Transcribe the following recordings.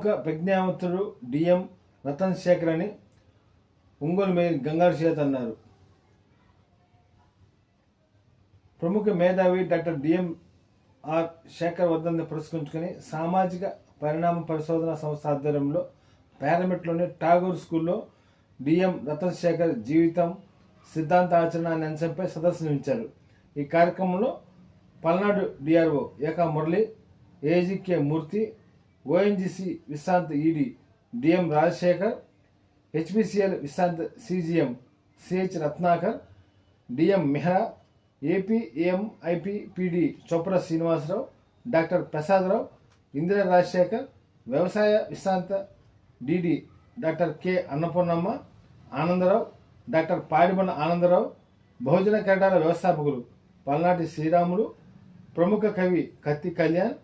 ప్రముఖ ప్రజ్ఞావంతుడు డిఎం రతన్ శేఖర్ అని ఒంగోలు మేయర్ గంగారు చేత అన్నారు. ప్రముఖ మేధావి డాక్టర్ డిఎం ఆర్ శేఖర్ వర్ధన్ని పురస్కరించుకొని సామాజిక పరిణామ పరిశోధన సంస్థ ఆధ్వర్యంలో పారామిట్లోని ఠాగూర్ స్కూల్లో డిఎం రతన్ శేఖర్ జీవితం సిద్ధాంత ఆచరణ అనే అంశంపై సదస్సు నిర్వహించారు ఈ కార్యక్రమంలో Palnadu DRO Eka Murali AGK Murthy ONGC Vishrant ED DM Rajasekhar HPCL Vishrant CGM CH Ratnakar DM Mehra APM IPPD Srinivasarao doctor Prasadarao Indira Rajasekhar వ్యవసాయ విశ్రాంత DD doctor K Annapurnamma Anandarao doctor Padimalla Anandarao Bahujan క్రీడల వ్యవస్థాపకులు పల్నాటి శ్రీరాములు ప్రముఖ కవి కత్తి కళ్యాణ్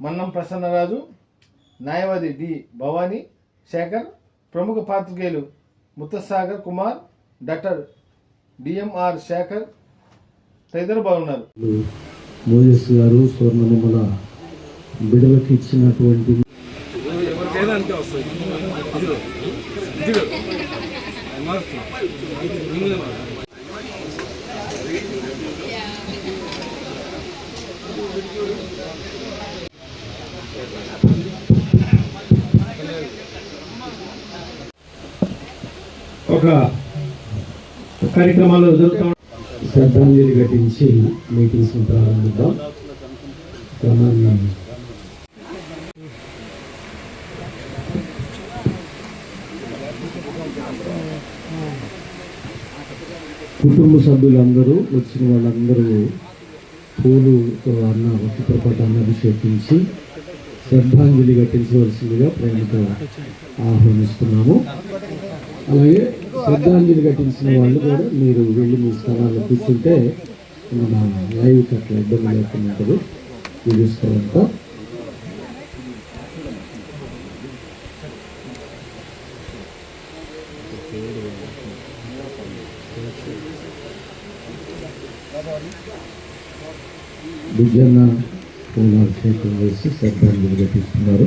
మన్నం ప్రసన్నరాజు న్యాయవాది D Bhavani Shekhar ప్రముఖ పాత్రికేయులు ముత్తసాగర్ కుమార్ డాక్టర్ డిఎంఆర్ శేఖర్ తదితరులు బాగున్నారు. మోజస్ గారు స్వర్ణముల బిడవకి ఇచ్చినటువంటి వస్తుంది. ఒక కార్యక్రమాలు జరుగుతూ. శ్రద్ధాంజలి ఘటించి మీటింగ్స్ ప్రారంభిద్దాం. క్రమాన్ని కుటుంబ సభ్యులందరూ వచ్చిన వాళ్ళందరూ పూలుతో అన్న చిత్రపటాన్ని అభిషేకించి శ్రద్ధాంజలి ఘటించవలసిందిగా ప్రేమతో ఆహ్వానిస్తున్నాము. అలాగే శ్రద్ధాంజలి ఘటించిన వాళ్ళు కూడా మీరు వెళ్ళి మీ స్థానాల్లో తీసుకుంటే మన లైవ్కి అట్లా ఇబ్బంది లేకుండా ఉంటుంది. చూపిస్తారంతా విజయన్న పూలాభిషేకం వేసి శ్రద్ధాంజలి ఘటిస్తున్నారు.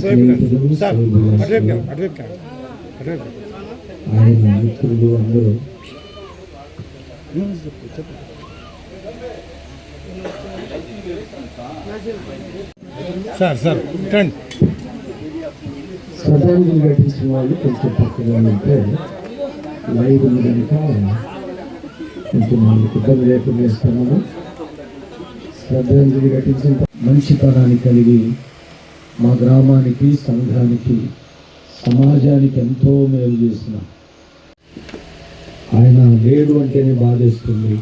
శ్రేయోభిలాషులు, ఆయన మిత్రులు అందరూ సార్ సార్ టెన్ ఘటించిన వాళ్ళు కొంచెం పక్కగా ఉంటే లైవ్ ఉంది కనుక కొంచెం వాళ్ళకి ఇబ్బంది లేకుండా శ్రద్ధాంజలి ఘటించిన మంచితనాన్ని కలిగి మా గ్రామానికి సంఘానికి సమాజానికి ఎంతో మేలు చేసిన ఆయన లేడు అంటేనే బాధేస్తుంది.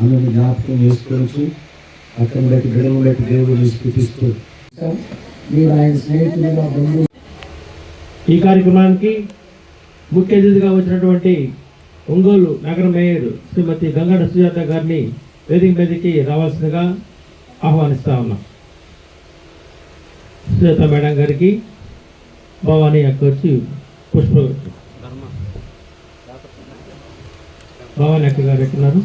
ఆమెను జ్ఞాపకం చేసుకోవచ్చు అక్కడ బట్టి దేవుడిని స్థుతిస్తూ మీరు ఆయన స్నేహితులు ఈ కార్యక్రమానికి ముఖ్య అతిథిగా వచ్చినటువంటి ఒంగోలు నగర మేయర్ శ్రీమతి గంగడ సుజాత గారిని వేదిక మీదకి రావాల్సిందిగా ఆహ్వానిస్తా ఉన్నాం. సుజాత మేడం గారికి భవానీ అక్క వచ్చి పుష్ప భవానీ అక్క గారు ఎట్టున్నారు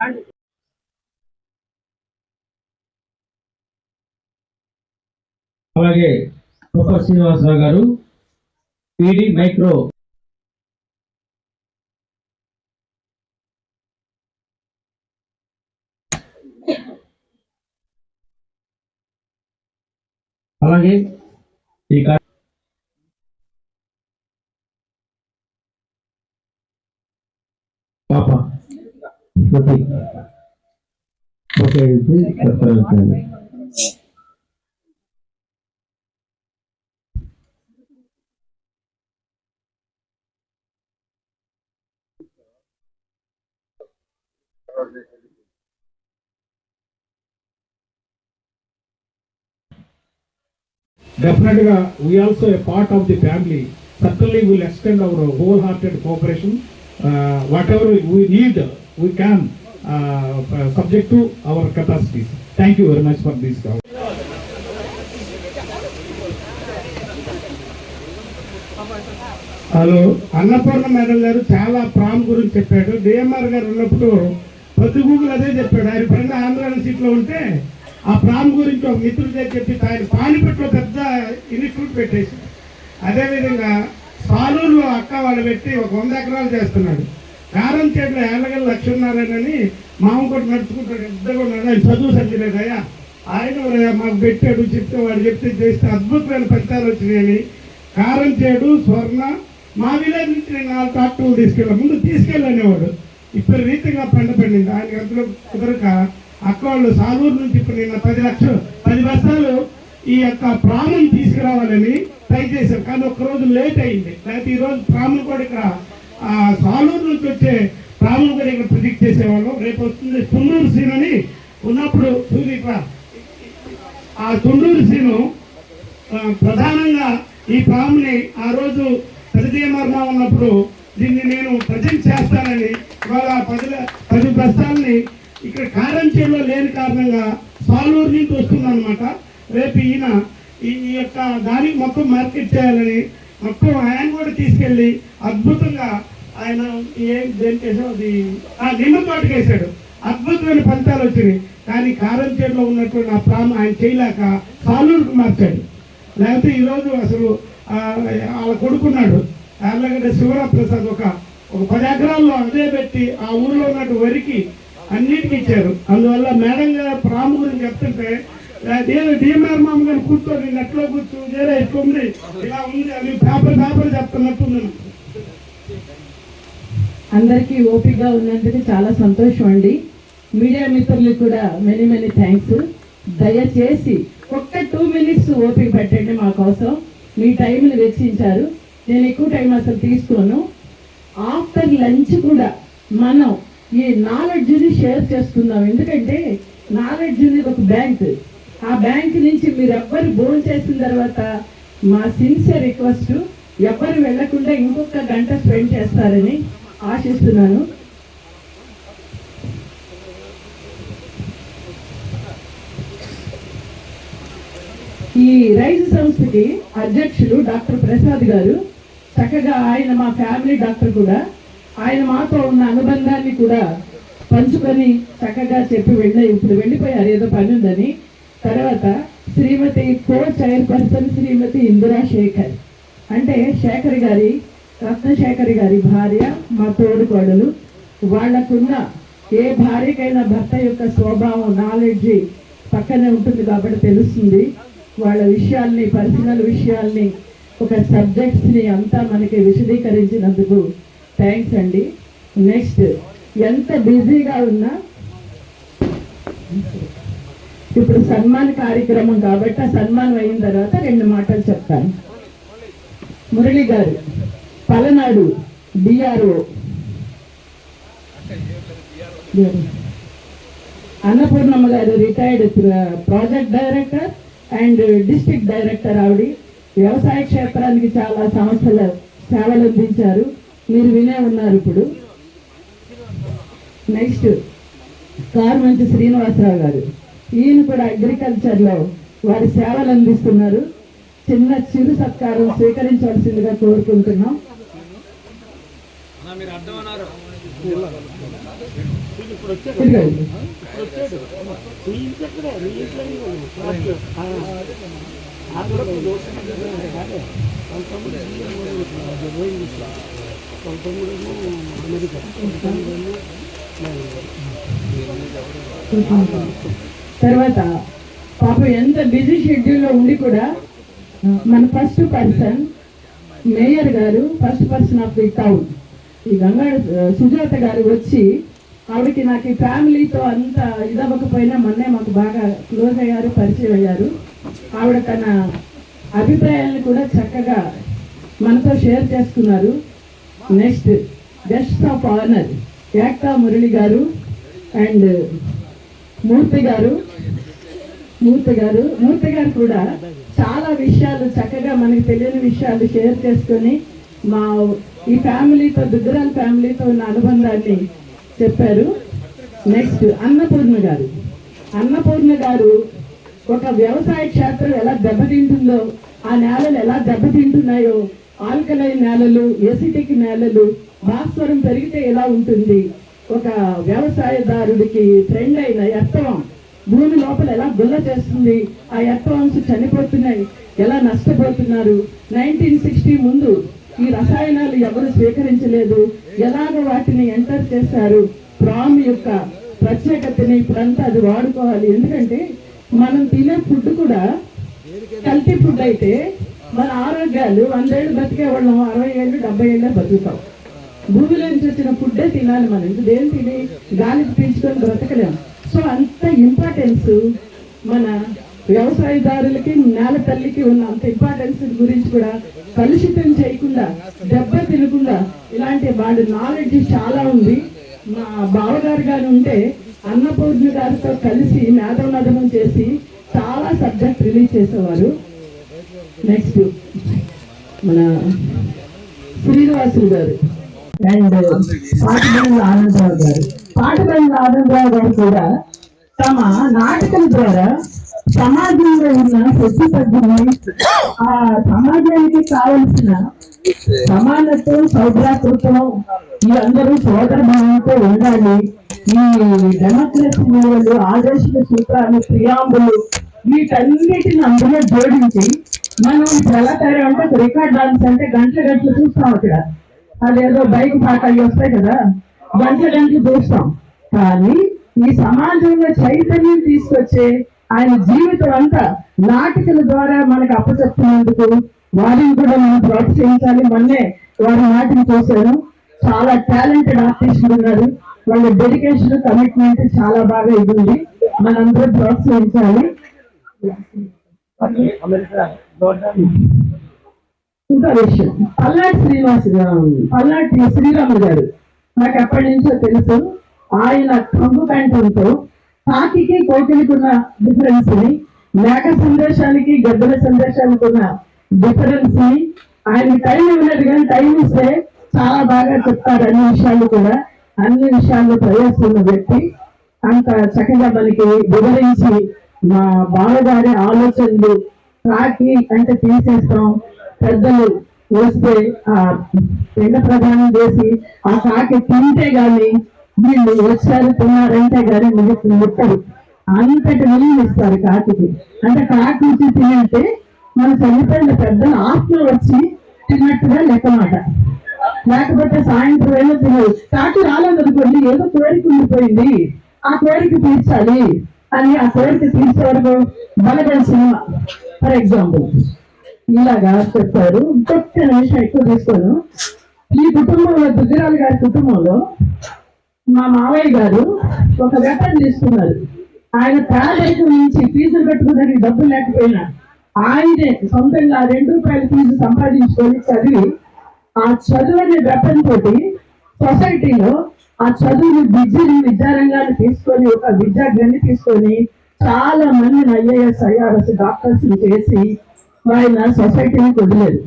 అండ్ అలాగే ప్రొఫెసర్ శ్రీనివాసరావు గారు పీడి మైక్రో. అలాగే ఈ పాప. ఓకే ఓకే ఇది Definitely, we also a part of the family. Certainly, will extend our wholehearted cooperation. Uh, whatever we need, we can, uh, subject to our capacities. Thank you very much for this. Hello Annapurna madam గారు చాలా prom గురించి చెప్పాడు DMR గారు ఉన్నప్పుడు ప్రతి Google అదే చెప్పాడు ఆయన ఫ్రెండ్ ఆంధ్ర యూనివర్సిటీలో ఉంటే ఆ ప్రామ్ గురించి ఒక మిత్రుడి దగ్గర చెప్పి ఆయన పానిపట్లో పెద్ద ఇన్స్టిట్యూట్ పెట్టేసి అదేవిధంగా సాలూరులో అక్క వాళ్ళు పెట్టి ఒక వంద ఎకరాలు చేస్తున్నాడు కారం చేతుల ఏళ్ళగల లక్ష్మీనారాయణని మామూలు నడుచుకుంటాడు ఇద్దరు ఉన్నాడు. ఆయన చదువు సంచలేదు ఆయన మాకు పెట్టాడు చెప్తే వాడు చెప్తే చేస్తే అద్భుతమైన ఫలితాలు వచ్చినాయని. కారం చేడు స్వర్ణ మా విలేజ్ నుంచి నేను నాలుగు ట్రాక్టర్లు తీసుకెళ్ళా. ముందు తీసుకెళ్ళనేవాడు. ఇప్పుడు రీతిగా పంట పండింది. ఆయన అంతలో కుదరక అక్క వాళ్ళు సాలూరు నుంచి ఇప్పుడు నిన్న పది లక్షలు పది బస్తాలు ఈ యొక్క ప్రాణం తీసుకురావాలని ట్రై చేశారు. కానీ ఒక్కరోజు లేట్ అయింది. లేకపోతే ఈరోజు ప్రాణం కూడా ఇక్కడ సాలూరు నుంచి వచ్చే ప్రాణులు గారు ఇక్కడ ప్రిడిక్ట్ చేసేవాళ్ళం. రేపు వస్తుంది తుండూరు సీన్ అని ఉన్నప్పుడు సూర్య ఆ తుండూరు సీను ప్రధానంగా ఈ పాముని ఆ రోజు ప్రతిమర్మ ఉన్నప్పుడు దీన్ని నేను ప్రజెంట్ చేస్తానని ఇవాళ పది పది బస్తాలని ఇక్కడ కారంచేలో లేని కారణంగా సాలూరు నుంచి వస్తుందన్నమాట. రేపు ఈయన ఈ ఈ యొక్క దానికి మొత్తం మార్కెట్ చేయాలని మొత్తం ఆయన కూడా తీసుకెళ్ళి అద్భుతంగా ఆయన ఏం దేనికి వేసాడు అది ఆ నిమ్మ తోటకి వేసాడు అద్భుతమైన ఫలితాలు వచ్చినాయి. కానీ కారంచేడులో ఉన్నటువంటి ఆ ప్రామ ఆయన చేయలేక సాలూరుకు మార్చాడు. లేకపోతే ఈరోజు అసలు ఆ, వాళ్ళ కొడుకున్నాడు. యార్లగడ్డ శివరాప్రసాద్ ఒక ఒక పది ఎకరాల్లో అదే పెట్టి ఆ ఊర్లో ఉన్నట్టు వరికి అన్నిటికీ ఇచ్చారు. అందువల్ల మేడం గారు ప్రాము గురించి చెప్తుంటే డిఎంఆర్ మామ గారు కూర్చొని నెట్లో కూర్చో వేరే ఇట్లా ఉంది ఇలా ఉంది అని పేపర్ పేపర్ చెప్తున్నట్టు ఉన్నాను. అందరికీ ఓపికగా ఉన్నందుకు చాలా సంతోషం అండి. మీడియా మిత్రులకు కూడా మెనీ మెనీ థ్యాంక్స్ దయచేసి ఒక్క టూ మినిట్స్ ఓపిక పెట్టండి మా కోసం. మీ టైంని వెచ్చించారు. నేను ఎక్కువ టైం అసలు తీసుకోను. ఆఫ్టర్ లంచ్ కూడా మనం ఈ నాలెడ్జ్ని షేర్ చేసుకుందాం. ఎందుకంటే నాలెడ్జ్ అనేది ఒక బ్యాంక్ ఆ బ్యాంక్ నుంచి మీరు ఎవ్వరు భోజనం చేసిన తర్వాత మా సిన్సియర్ రిక్వెస్ట్ ఎవ్వరు వెళ్ళకుండా ఇంకొక గంట స్పెండ్ చేస్తారని ఆశిస్తున్నాను. ఈ రైతు సంస్థకి అధ్యక్షులు డాక్టర్ ప్రసాద్ గారు. చక్కగా ఆయన మా ఫ్యామిలీ డాక్టర్ కూడా. ఆయన మాతో ఉన్న అనుబంధాన్ని కూడా పంచుకొని చక్కగా చెప్పి వెళ్ళి ఇప్పుడు వెళ్ళిపోయారు. ఏదో పని ఉందని. తర్వాత శ్రీమతి కో చైర్పర్సన్ శ్రీమతి ఇందిరా శేఖర్. అంటే శేఖర్ గారి రత్నశేఖర్ గారి భార్య మా తోడుకోడలు వాళ్ళకున్న ఏ భార్యకైనా భర్త యొక్క స్వభావం నాలెడ్జ్ పక్కనే ఉంటుంది కాబట్టి తెలుస్తుంది. వాళ్ళ విషయాల్ని పర్సనల్ విషయాల్ని ఒక సబ్జెక్ట్స్ని అంతా మనకి విశదీకరించినందుకు థ్యాంక్స్ అండి. నెక్స్ట్ ఎంత బిజీగా ఉన్నా ఇప్పుడు సన్మాన్ కార్యక్రమం కాబట్టి ఆ సన్మానం అయిన తర్వాత రెండు మాటలు చెప్తాను. మురళి గారు పలనాడు డిఆర్ఓ. అన్నపూర్ణమ్మ గారు retired project director and district director ఆవిడ. వ్యవసాయ క్షేత్రానికి చాలా సంస్థల సేవలు అందించారు. మీరు వినే ఉన్నారు ఇప్పుడు. నెక్స్ట్ కార్మంచి శ్రీనివాసరావు గారు. ఈయన కూడా అగ్రికల్చర్లో వారి సేవలు అందిస్తున్నారు. చిన్న చిరు సత్కారం స్వీకరించవలసిందిగా కోరుకుంటున్నాం. మీరు తర్వాత పాపం ఎంత బిజీ షెడ్యూల్లో ఉండి కూడా మన ఫస్ట్ పర్సన్ మేయర్ గారు first person of the town. ఈ గంగా సుజాత గారు వచ్చి ఆవిడకి నాకు ఈ ఫ్యామిలీతో అంత ఇదవ్వకపోయినా మొన్నే మాకు బాగా క్లోజ్ అయ్యారు పరిచయం అయ్యారు. ఆవిడ తన అభిప్రాయాలను కూడా చక్కగా మనతో షేర్ చేసుకున్నారు. Next guest of honour actor Murali గారు అండ్ మూర్తి గారు. మూర్తి గారు. మూర్తి గారు కూడా చాలా విషయాలు చక్కగా మనకి తెలియని విషయాలు షేర్ చేసుకొని మా ఈ ఫ్యామిలీతో దుగ్గరాల ఫ్యామిలీతో ఉన్న అనుబంధాన్ని చెప్పారు. నెక్స్ట్ అన్నపూర్ణ గారు. అన్నపూర్ణ గారు ఒక వ్యవసాయ క్షేత్రం ఎలా దెబ్బతింటుందో ఆ నేలలు ఎలా దెబ్బతింటున్నాయో ఆల్కలైన్ నేలలు ఎసిటిక్ నేలలు భాస్వరం పెరిగితే ఎలా ఉంటుంది ఒక వ్యవసాయదారుడికి ఫ్రెండ్ అయిన ఎత్తవం భూమి లోపల ఎలా గుల్ల చేస్తుంది ఆ ఎత్తవంశ చనిపోతున్నాయి ఎలా నష్టపోతున్నారు. నైన్టీన్ సిక్స్టీ ముందు ఈ రసాయనాలు ఎవరు స్వీకరించలేదు. ఎలాగ వాటిని ఎంటర్ చేశారు ప్రామ్ యొక్క ప్రత్యేకతని ఇప్పుడంతా అది వాడుకోవాలి. ఎందుకంటే మనం తినే ఫుడ్ కూడా కల్తీ ఫుడ్ అయితే మన ఆరోగ్యాలు వందేళ్ళు బతికే వాళ్ళం అరవై ఏళ్ళు డెబ్బై ఏళ్ళే బతుకుతాం. భూమిలో నుంచి వచ్చిన ఫుడ్డే తినాలి మనం. ఇది దేని తిని? గాలికి పీల్చుకొని బ్రతకలేము సో అంత ఇంపార్టెన్స్ మన వ్యవసాయదారులకి నేల తల్లికి ఉన్న అంత ఇంపార్టెన్స్ గురించి కూడా కలుషితం చేయకుండా దెబ్బ తినకుండా ఇలాంటి వాళ్ళ నాలెడ్జ్ చాలా ఉంది. మా బావగారు గారు ఉంటే అన్నపూర్ణ గారితో కలిసి మేధోనదనం చేసి చాలా సబ్జెక్ట్ రిలీజ్ చేసేవారు. నెక్స్ట్ మన శ్రీనివాసులు గారు. అండ్ uh, పాటబండ్ల ఆనందరావు గారు. పాటబండ్ల ఆనందరావు గారు కూడా తమ నాటకం ద్వారా సమాజంలో ఉన్న శక్తి తగ్గుని ఆ సమాజానికి కావలసిన సమానత్వం సౌభ్రాతృత్వం ఈ అందరూ సోదర భావంతో ఉండాలి. ఈ డెమోక్రసీ విలువలు ఆదర్శ సూత్రాలు ప్రియాంబులు వీటన్నిటిని అందులో జోడించి మనం ఇప్పుడు ఎలా తయారంటే రికార్డ్ డాన్స్ అంటే గంటల గంటలు చూస్తాం అక్కడ. అదేదో బైక్ పాటలు వస్తాయి కదా గంటల గంటలు చూస్తాం. కానీ ఈ సమాజంలో చైతన్యం తీసుకొచ్చే ఆయన జీవితం అంతా నాటికల ద్వారా మనకు అప్పచెప్తున్నందుకు వారిని కూడా మనం ప్రోత్సహించాలి. మొన్నే వారి నాటిని చూశాను చాలా టాలెంటెడ్ ఆర్టిస్టులు ఉన్నారు. వాళ్ళ డెడికేషన్ కమిట్మెంట్ చాలా బాగా ఇది ఉంది మనందరం ప్రోత్సహించాలి. ఇంకా విషయం. పల్నాటి శ్రీనివాస్ పల్నాటి శ్రీరాములు గారు నాకు ఎప్పటి నుంచో తెలుసు ఆయన కంపు కంఠంతో పాటికి కోకిలికి ఉన్న డిఫరెన్స్ని మేక సందేశానికి గద్దెల సందేశానికి ఉన్న డిఫరెన్స్ని ఆయన టైం ఇవ్వలేదు కానీ టైం ఇస్తే చాలా బాగా చెప్తారు అన్ని విషయాలు కూడా. అన్ని విషయాల్లో ప్రవేశిస్తున్న వ్యక్తి అంత చక్కగా మనకి వివరించి మా బావగారి ఆలోచనలు కాకి అంటే తీసేస్తాం. పెద్దలు వస్తే ఆ పిండ ప్రధానం చేసి ఆ కాకి తింటే గాని వీళ్ళు వర్షాలు తిన్నారంటే గాని ముగ్గు ముట్టరు. అంతటి విలువ ఇస్తారు కాకికి అంటే కాకి వచ్చి తినంటే మన చనిపోయిన పెద్దలు ఆత్మ వచ్చి తిన్నట్టుగా లెక్కమాట. లేకపోతే సాయంత్రం వేళ తినదు కాకి రాలేదనుకోండి ఏదో కోరిక ఉండిపోయింది. ఆ కోరిక తీర్చాలి. అని ఆ కోరిక తీర్చే వరకు బలగల సినిమా ఫర్ ఎగ్జాంపుల్. ఇలాగా చెప్పారు. ఇంకొక నిమిషం ఎక్కువ తీసుకోను. ఈ కుటుంబంలో దుగ్గరాలు గారి కుటుంబంలో మా మావయ్య గారు ఒక వెపన్ తీసుకున్నారు. ఆయన పేదరికం నుంచి ఫీజులు పెట్టుకోవడానికి డబ్బులు లేకపోయినా ఆయనే సొంతంగా రెండు రూపాయల ఫీజు సంపాదించుకొని చదివి ఆ చదువు అనే వెపన్ తోటి సొసైటీలో ఆ చదువుని విద్యని విద్యారంగాన్ని తీసుకొని ఒక విద్యార్థిని తీసుకొని చాలా మందిని ఐఏఎస్ ఐఆర్ఎస్ డాక్టర్స్ చేసి ఆయన సొసైటీని వదిలేదు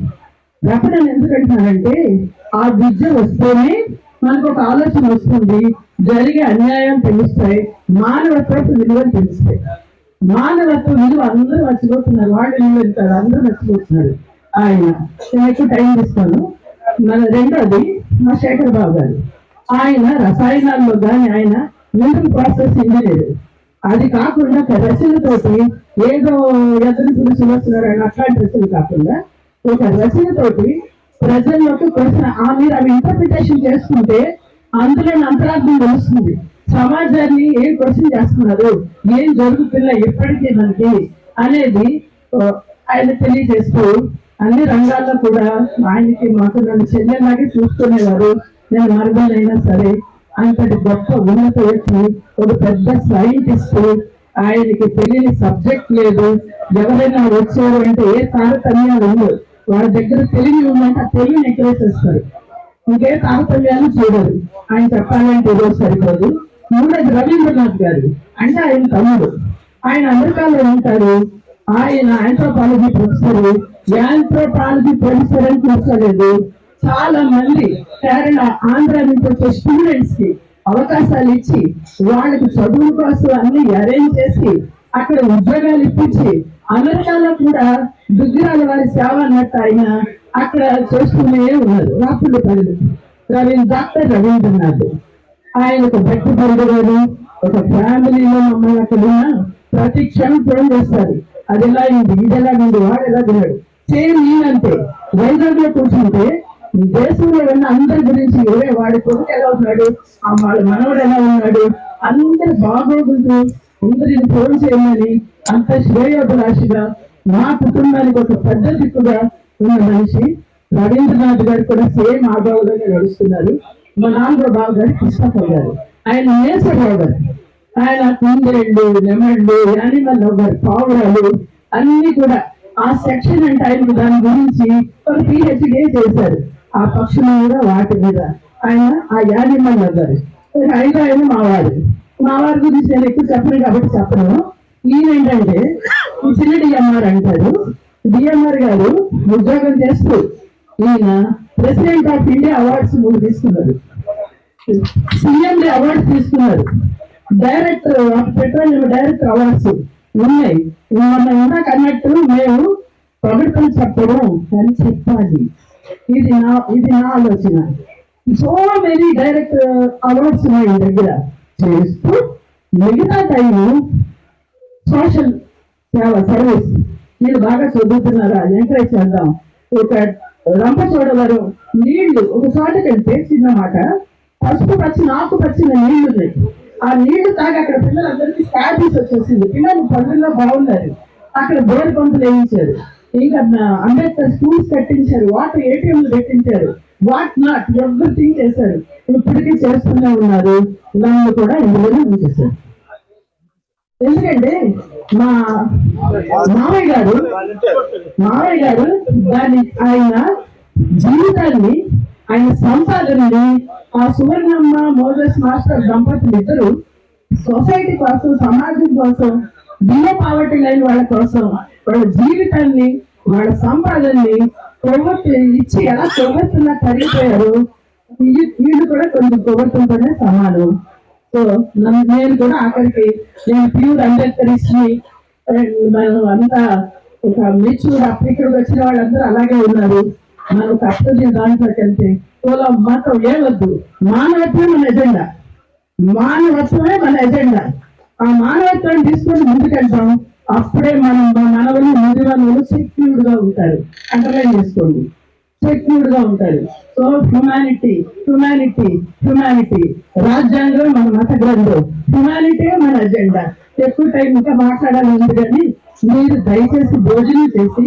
వెపన్ ఎందుకంటున్నారంటే ఆ విద్య వస్తేనే మనకు ఒక ఆలోచన వస్తుంది. జరిగే అన్యాయం తెలుస్తాయి. మానవత్వపు విలువలు తెలుస్తాయి. మానవత్వ విలువ అందరూ మర్చిపోతున్నారు. వాళ్ళు విలువ వెళ్తారు అందరూ మర్చిపోతున్నారు. ఆయన నేను ఎక్కువ టైం ఇస్తాను. మన రెండోది మా శేఖర్ బాబు గారు. ఆయన రసాయనాల్లో కానీ ఆయన మిడిల్ ప్రాసెస్ ఇంజనీర్. అది కాకుండా రచనతోటి ఏదో ఎదురు పురుషులు వస్తున్నారు అట్లాంటి రచన కాకుండా ఒక రచనతోటి ప్రజల్లోకి క్వశ్చన్ ఆ మీరు అవి ఇంటర్ప్రిటేషన్ చేసుకుంటే అందులోని అంతరార్థం తెలుస్తుంది. సమాజాన్ని ఏం క్వశ్చన్ చేస్తున్నారు? ఏం జరుగుతున్నాయి ఎప్పటికీ మనకి అనేది ఆయన తెలియజేస్తూ అన్ని రంగాల్లో కూడా ఆయనకి మాకు నన్ను చెల్లెలాగే చూసుకునేవారు. నేను మరదలైనా సరే అంతటి గొప్ప ఉన్నత వ్యక్తి ఒక పెద్ద సైంటిస్ట్ ఆయనకి తెలియని సబ్జెక్ట్ లేదు. ఎవరైనా వచ్చారు అంటే ఏ తారతమ్యాలు ఉండవు. వాళ్ళ దగ్గర తెలివి ఉందంటే ఆ తెలివిని ఎంకరేజ్ చేస్తారు ఇంకే తారతమ్యాలు చూడరు. ఆయన చెప్పాలంటే ఏదో సరిపోదు. మూడోది రవీంద్రనాథ్ గారు. అంటే ఆయన తమ్ముడు. ఆయన అమెరికాలో ఉంటారు. ఆయన ఆంథ్రోపాలజీ ప్రొఫెసర్ యాంథ్రోపాలజీ ప్రొఫెసర్ అని కూర్చోలేదు చాలా మంది కేరళ ఆంధ్ర నుంచి వచ్చే స్టూడెంట్స్కి అవకాశాలు ఇచ్చి వాళ్ళకి చదువు కోసం అన్ని అరేంజ్ చేసి అక్కడ ఉద్యోగాలు ఇప్పించి అమెరికాలో కూడా దుగ్గిరాల వారి సేవ అన్నట్టు ఆయన అక్కడ చేస్తూనే ఉన్నారు. రాత్రుడు పనులు రవీంద్ర డాక్టర్ రవీంద్రనాథ్ ఆయన ఒక భక్తి పండుగలు ఒక ఫ్యామిలీలో మమ్మల్ని అక్కడ ఉన్న ప్రతి క్షణం ఫోన్ చేస్తారు. అది ఎలా అయింది? ఇది ఎలా ఉంది వాడు ఎలా తిన్నాడు? సేమ్ ఈయనంతే వైజాగ్లో కూర్చుంటే దేశంలో ఉన్న అందరి గురించి ఎవరే వాడి కొడుకు ఎలా ఉన్నాడు? ఆ వాళ్ళ మనవడు ఎలా ఉన్నాడు? అందరి బాగోగులు. అందరిని ఫోన్ చేయమని అంత శ్రేయోభిలాషిగా మా కుటుంబానికి ఒక పెద్ద దిక్కుగా ఉన్న మనిషి రవీంద్రనాథ్ గారు కూడా సేమ్ ఆభావులుగా నడుస్తున్నారు. మా నాన్నగారు బాబు గారు కృష్ణప్ప గారు. ఆయన నేసరావు గారు ఆయన కుందేళ్ళు నెమళ్ళు యానిమల్ లవర్ పావురాలు అన్ని కూడా ఆ సెక్షన్ అంటే ఆయన దాని గురించి ఒక పిహెచ్డి చేశారు. ఆ పక్షుల మీద వాటి మీద. ఆయన ఆ యానిమల్ లవర్ ఆయన ఆయన మావారు మావారి గురించి నేను ఎక్కువ చెప్పను కాబట్టి చెప్పను. ఈయన ఏంటంటే చిన్న డిఎంఆర్ అంటారు. డిఎంఆర్ గారు ఉద్యోగం చేస్తూ ఈయన ప్రెసిడెంట్ ఆఫ్ ఇండియా అవార్డ్స్ మూడు తీసుకున్నారు. సీఎం అవార్డ్స్ తీసుకున్నారు. Director of petroleum director awards ఉన్నాయి. మొన్న ఇందాక కన్నట్టు మేము ప్రభుత్వం చెప్పడం అని చెప్పాలి. ఇది నా ఇది నా ఆలోచన. సో మెనీ డైరెక్ట్ అవార్డ్స్ ఉన్నాయి దగ్గర. చేస్తూ మిగతా టైము సోషల్ సేవ సర్వీస్ నేను బాగా చదువుతున్నారా? ఎంకరేజ్ చేద్దాం. ఒక రంపచోడవరం నీళ్ళు ఒక చోటకి వెళ్తే పసుపు పచ్చిన ఆకు పచ్చిన నీళ్ళు ఉన్నాయి ఆ నీళ్ళు తాగి అక్కడ పిల్లలందరికీ స్టార్టీస్ వచ్చేసింది. పిల్లలు పనుల్లో బాగున్నారు. అక్కడ బోర్ పంపులు వేయించారు. ఇంకా అంబేద్కర్ స్కూల్స్ కట్టించారు. వాటర్ ఏటీఎంలు పెట్టించారు. వాట్ నాట్ ఎవ్రీథింగ్ చేశారు ఇప్పటికీ చేస్తూనే ఉన్నారు నన్ను కూడా ఇందులోనే ఉంచేశారు ఎందుకంటే మా మామయ్య గారు మామయ్య గారు దాని ఆయన జీవితాన్ని ఆయన సంపాదనని ఆ సువర్ణమ్మ మోజస్ మాస్టర్ దంపతులు ఇద్దరు సొసైటీ కోసం సమాజం కోసం బిలో పావర్టీ లైన్ వాళ్ళ కోసం వాళ్ళ జీవితాన్ని వాళ్ళ సంపాదనని కొవ్వొత్తి ఇచ్చి ఎలా కొవ్వొత్తున్నా తరిగిపోయారు. వీ- వీళ్ళు కూడా కొంచెం కొవ్వొత్తుంటేనే సమానం. సో నన్ను నేను కూడా ఆఖరికి నేను ప్యూర్ అంబేద్కరిస్ట్ని మనం అంతా ఒక మెచ్యూర్ అప్పటికి వచ్చిన వాళ్ళందరూ అలాగే ఉన్నారు. మనం ఒక అప్రజ దాంట్లోకి వెళ్తే కులం మతం ఏవద్దు మానవత్వం మన ఎజెండా. మానవత్వమే మన ఎజెండా. ఆ మానవత్వాన్ని తీసుకొని ముందుకెళ్తాం. అప్పుడే మనం మన మనవలు ముదివనులు సెక్యూర్డ్గా ఉంటారు అండర్లైన్ చేసుకోండి. సెక్యూర్డ్ ఉంటారు సో హ్యుమానిటీ హ్యుమానిటీ హ్యుమానిటీ రాజ్యాంగం మన మత గ్రంథం. హ్యుమానిటీ మన అజెండా ఎక్కువ టైం ఇంకా మాట్లాడాలి ఉంది కానీ మీరు దయచేసి భోజనం చేసి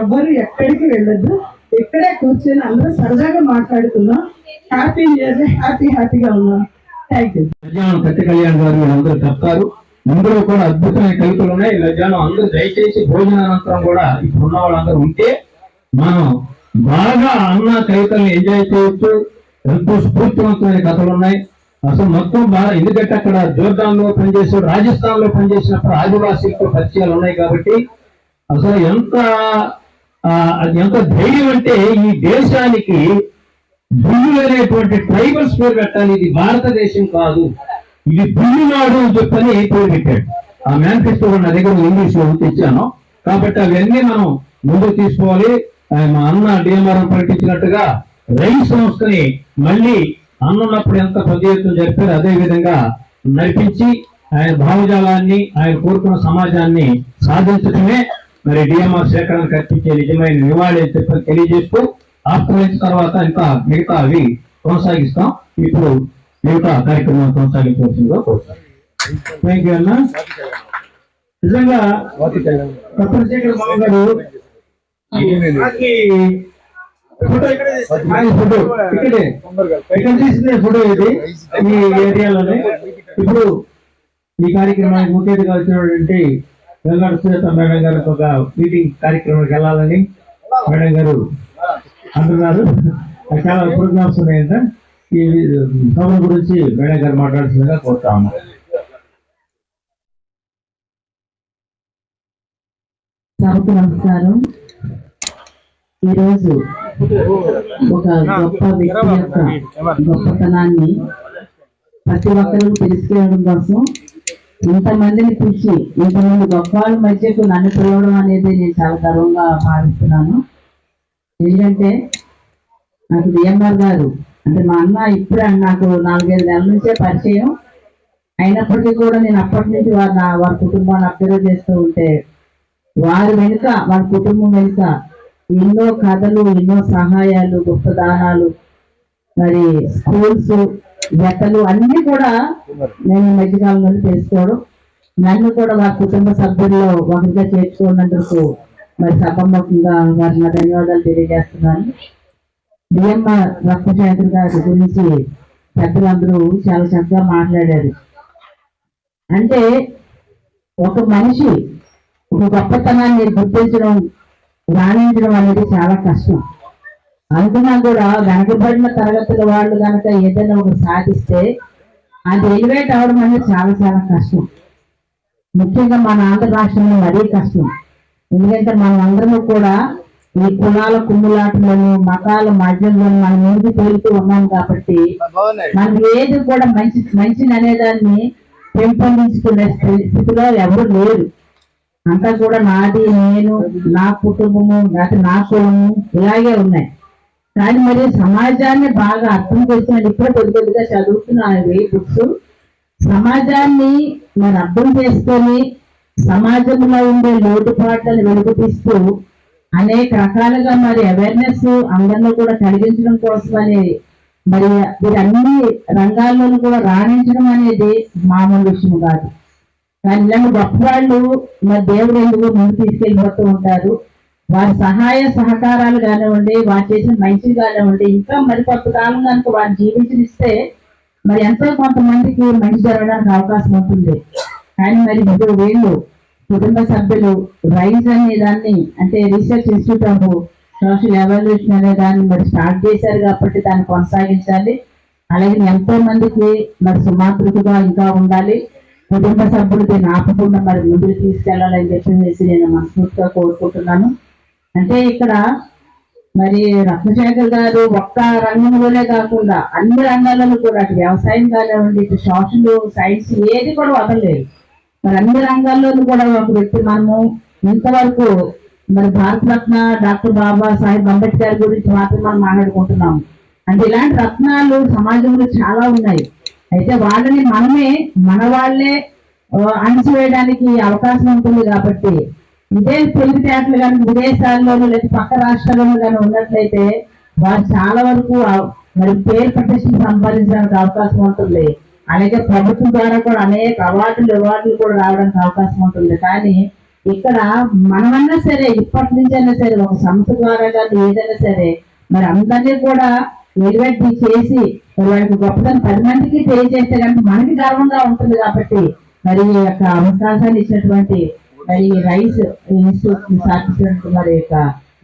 ఎవ్వరు ఎక్కడికి వెళ్ళొద్దు. ఇక్కడే కూర్చొని అందరూ సరదాగా మాట్లాడుతున్నాం హ్యాపీ హ్యాపీ హ్యాపీగా ఉన్నాం. థ్యాంక్ యూ ప్రతి కళ్యాణ్ గారు అందరూ చెప్తారు. ఇందులో కూడా అద్భుతమైన కవితలు ఉన్నాయి. మధ్యాహ్నం అందరూ దయచేసి భోజనానంతరం కూడా ఇప్పుడు ఉన్న వాళ్ళందరూ ఉంటే మనం బాగా అన్న కవితల్ని ఎంజాయ్ చేయొచ్చు. ఎంతో స్ఫూర్తివంతమైన కథలు ఉన్నాయి. అసలు మొత్తం బాగా ఎందుకంటే అక్కడ జోర్దాన్లో పనిచేసే రాజస్థాన్లో పనిచేసినప్పుడు ఆదివాసీలతో పరిచయాలు ఉన్నాయి కాబట్టి అసలు ఎంత ఆ, అది ఎంత ధైర్యం అంటే ఈ దేశానికి అనేటువంటి ట్రైబల్స్ పేరు పెట్టాలి. ఇది భారతదేశం కాదు. ఇది నాడు అని చెప్పని పేరు పెట్టాడు. ఆ మేనిఫెస్టో నా దగ్గర ఇంగ్లీష్లో తెచ్చాను. కాబట్టి అవన్నీ మనం ముందు తీసుకోవాలి. ఆయన మా అన్న డిఎంఆర్ ప్రకటించినట్టుగా రైతు సంస్థని మళ్ళీ అన్నున్నప్పుడు ఎంత పెద్ద ఎత్తున జరిపారు అదే విధంగా నడిపించి ఆయన భావజాలాన్ని ఆయన కోరుకున్న సమాజాన్ని సాధించడమే మరి డిఎంఆర్ సేకరణ కల్పించే నిజమైన నివాళి అని చెప్పి తెలియజేస్తూ ఆఫ్టర్ తర్వాత ఇంకా మిగతా అవి కొనసాగిస్తాం. ఇప్పుడు మిగతా కార్యక్రమం కొనసాగించవలసిందిగా కోరుతాం థ్యాంక్ యూ అన్న. నిజంగా చంద్రశేఖర్ బాబు గారు ఫోటో ఇక్కడే ఫోటో. ఇక్కడే. ఇక్కడ తీసిన ఫోటో ఇది ఈ ఏరియాలోనే. ఇప్పుడు ఈ కార్యక్రమానికి ముఖ్య వచ్చినటువంటి గంగాడు సుజాత మేడం గారికి ఒక మీటింగ్ కార్యక్రమానికి వెళ్ళాలని మేడం గారు అంటున్నారు. చాలా ప్రోగ్రామ్స్ ఉన్నాయంట. ఈ సభల గురించి మేడం గారు మాట్లాడుతుందిగా కోరుతాము సభకు నమస్కారం. ఈరోజు ఒక గొప్ప వ్యక్తి యొక్క గొప్పతనాన్ని ప్రతి ఒక్కరూ తెలుసుకోవడం కోసం ఇంతమందిని పిలిచి ఇంతమంది గొప్ప వాళ్ళ మధ్యకు నన్ను పిలవడం అనేది నేను చాలా గర్వంగా భావిస్తున్నాను. ఎందుకంటే నాకు డిఎంఆర్ గారు అంటే మా అన్న ఇప్పుడే నాకు నాలుగైదు నెలల నుంచే పరిచయం. అయినప్పటికీ కూడా నేను అప్పటి నుంచి వారి వారి కుటుంబాన్ని అబ్జర్వ్ చేస్తూ ఉంటే వారి వెనుక వారి కుటుంబం వెనుక ఎన్నో కథలు ఎన్నో సహాయాలు గొప్ప దానాలు మరి స్కూల్స్ జతలు అన్ని కూడా నేను ఈ మధ్యకాలం నుండి తెలుసుకోవడం. నన్ను కూడా వారి కుటుంబ సభ్యుల్లో ఒకరిగా చేర్చుకున్నందుకు మరి సభముఖంగా వారిని ధన్యవాదాలు తెలియజేస్తున్నాను. డిఎమ్మ రత్నశేఖర్ గారి గురించి పెద్దలందరూ చాలా చక్కగా మాట్లాడారు. అంటే ఒక మనిషి ఒక గొప్పతనాన్ని గుర్తించడం రాణించడం అనేది చాలా కష్టం. అందునా కూడా వెనకబడిన తరగతుల వాళ్ళు కనుక ఏదైనా ఒక సాధిస్తే అది ఎలివేట్ అవడం అనేది చాలా చాలా కష్టం. ముఖ్యంగా మన ఆంధ్ర రాష్ట్రంలో మరీ కష్టం. ఎందుకంటే మనం అందరము కూడా ఈ కులాల కుమ్ములాటలను మతాల మధ్యంలో మనం ముందు తేలుతూ ఉన్నాం కాబట్టి మనం ఏది కూడా మంచి మంచిని అనేదాన్ని పెంపొందించుకునే స్థి- స్థితిలో ఎవరు లేరు. అంతా కూడా నాది నేను నా కుటుంబము లేకపోతే నా కులము ఇలాగే ఉన్నాయి. కానీ మరి సమాజాన్ని బాగా అర్థం చేసుకుని ఇప్పుడు కొద్ది కొద్దిగా చదువుతున్నాను బుక్స్. సమాజాన్ని మరి అర్థం చేసుకొని సమాజంలో ఉండే లోటుపాట్లను వెలుగుతీస్తూ అనేక రకాలుగా మరి అవేర్నెస్ అందరిలో కూడా కలిగించడం కోసమని మరి వీరన్ని అన్ని రంగాల్లోనూ కూడా రాణించడం అనేది మామూలు విషయం కాదు. కానీ ఇలాంటి గొప్ప వాళ్ళు మరి దేవుడు ఎందుకు ముందు తీసుకెళ్ళిపోతూ ఉంటారు? వారి సహాయ సహకారాలు కానివ్వండి వారు చేసిన మంచి కానివ్వండి ఇంకా మరి కొంతకాలం కనుక వారు జీవించనిస్తే మరి ఎంతో కొంతమందికి మంచి జరగడానికి అవకాశం ఉంటుంది. కానీ మరి ఇప్పుడు వీళ్ళు కుటుంబ సభ్యులు రైజ్ అనే దాన్ని అంటే research institute of social evolution అనే దాన్ని మరి స్టార్ట్ చేశారు కాబట్టి దాన్ని కొనసాగించాలి. అలాగే ఎంతో మందికి మరి సుమాతృతగా ఇంకా ఉండాలి. కుటుంబ సభ్యులకి ఆపకుండా మరి ముందుకు తీసుకెళ్ళాలని చెప్పేసి నేను మనస్ఫూర్తిగా కోరుకుంటున్నాను. అంటే ఇక్కడ మరి రత్నశేఖర్ గారు ఒక్క రంగంలోనే కాకుండా అన్ని రంగాలలో కూడా అటు వ్యవసాయం కానివ్వండి ఇటు సోషల్ సైన్స్ ఏది కూడా వదలలేదు. మరి అన్ని రంగాల్లోనూ కూడా ఒక వ్యక్తి మనము ఇంతవరకు మరి భారతరత్న డాక్టర్ బాబా సాహెబ్ అంబేద్కర్ గురించి మాత్రం మనం మాట్లాడుకుంటున్నాం అంటే ఇలాంటి రత్నాలు సమాజంలో చాలా ఉన్నాయి. అయితే వాళ్ళని మనమే మన వాళ్ళే అణిచివేయడానికి అవకాశం ఉంటుంది కాబట్టి ఇదే తెలివితేటలు కానీ విదేశాల్లోనూ లేదా పక్క రాష్ట్రాల్లోనూ కానీ ఉన్నట్లయితే వారు చాలా వరకు మరి పేరు ప్రతిష్టలు సంపాదించడానికి అవకాశం ఉంటుంది. అలాగే ప్రభుత్వం ద్వారా కూడా అనేక అవార్డులు అవార్డులు కూడా రావడానికి అవకాశం ఉంటుంది. కానీ ఇక్కడ మనమన్నా సరే ఇప్పటి నుంచి అయినా సరే ఒక సంస్థ ద్వారా కానీ ఏదైనా సరే మరి అందరినీ కూడా ఎలివేట్ చేసి వాళ్ళకి గొప్పతనం పది మందికి తెలియజేస్తే కనుక మనకి గర్వంగా ఉంటుంది కాబట్టి మరి ఈ యొక్క అవకాశాన్ని ఇచ్చినటువంటి మరి రైస్ ఇన్స్టిట్యూట్ మరి యొక్క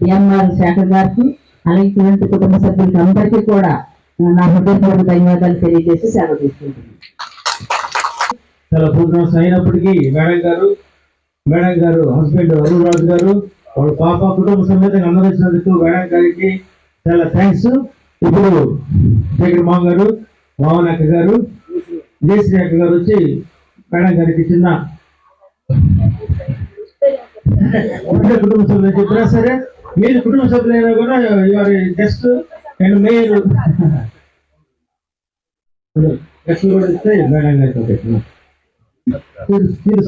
డిఎంఆర్ శేఖర్ గారికి అలాగే కుటుంబ సభ్యులకి అందరికీ కూడా నా హృదయపూర్వక ధన్యవాదాలు తెలియజేసి సేవ తీసుకుంటున్నాను. చాలా ప్రోగ్రామ్స్ అయినప్పటికీ మేడం గారు మేడం గారు హస్బెండ్ అరుణ్ రాజు గారు వాళ్ళ పాప కుటుంబ సమేతంగా అందరూ వచ్చినందుకు మేడం గారికి చాలా థ్యాంక్స్ ఇప్పుడు శేఖర్ మామ గారు మోహన్ అక్క గారు జయశ్రీ అక్క గారు వచ్చి మేడం గారికి చిన్న కుటుంబ సభ్యులు చెప్పినా సరే మీరు కుటుంబ సభ్యులైనా కూడా వారి జస్ట్ అండ్ మీరు చెట్లు కూడా ఇస్తే మేడం గారితో పెట్టిన తీరు తీరు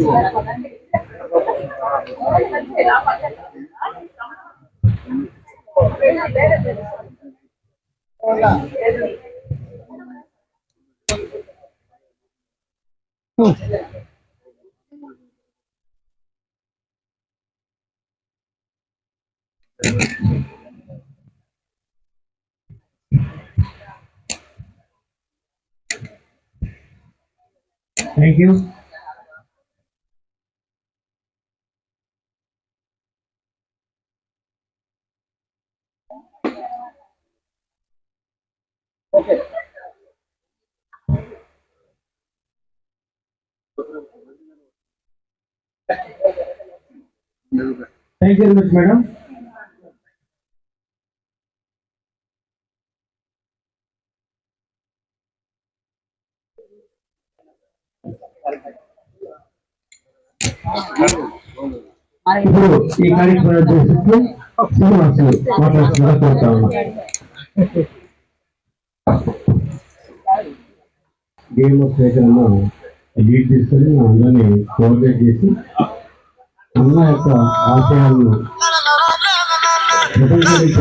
Sattaru thank you thank you very much madam ఇప్పుడు ఈ కార్యక్రమం చేసి శ్రీనివాసులు మాట్లాడుతున్నా కోరుతా గేమ్ స్టేషన్లో లీడ్ తీసుకొని అందరినీ కోఆర్డినేట్ చేసి అన్న యొక్క ఆశయాలను ప్రపంచానికి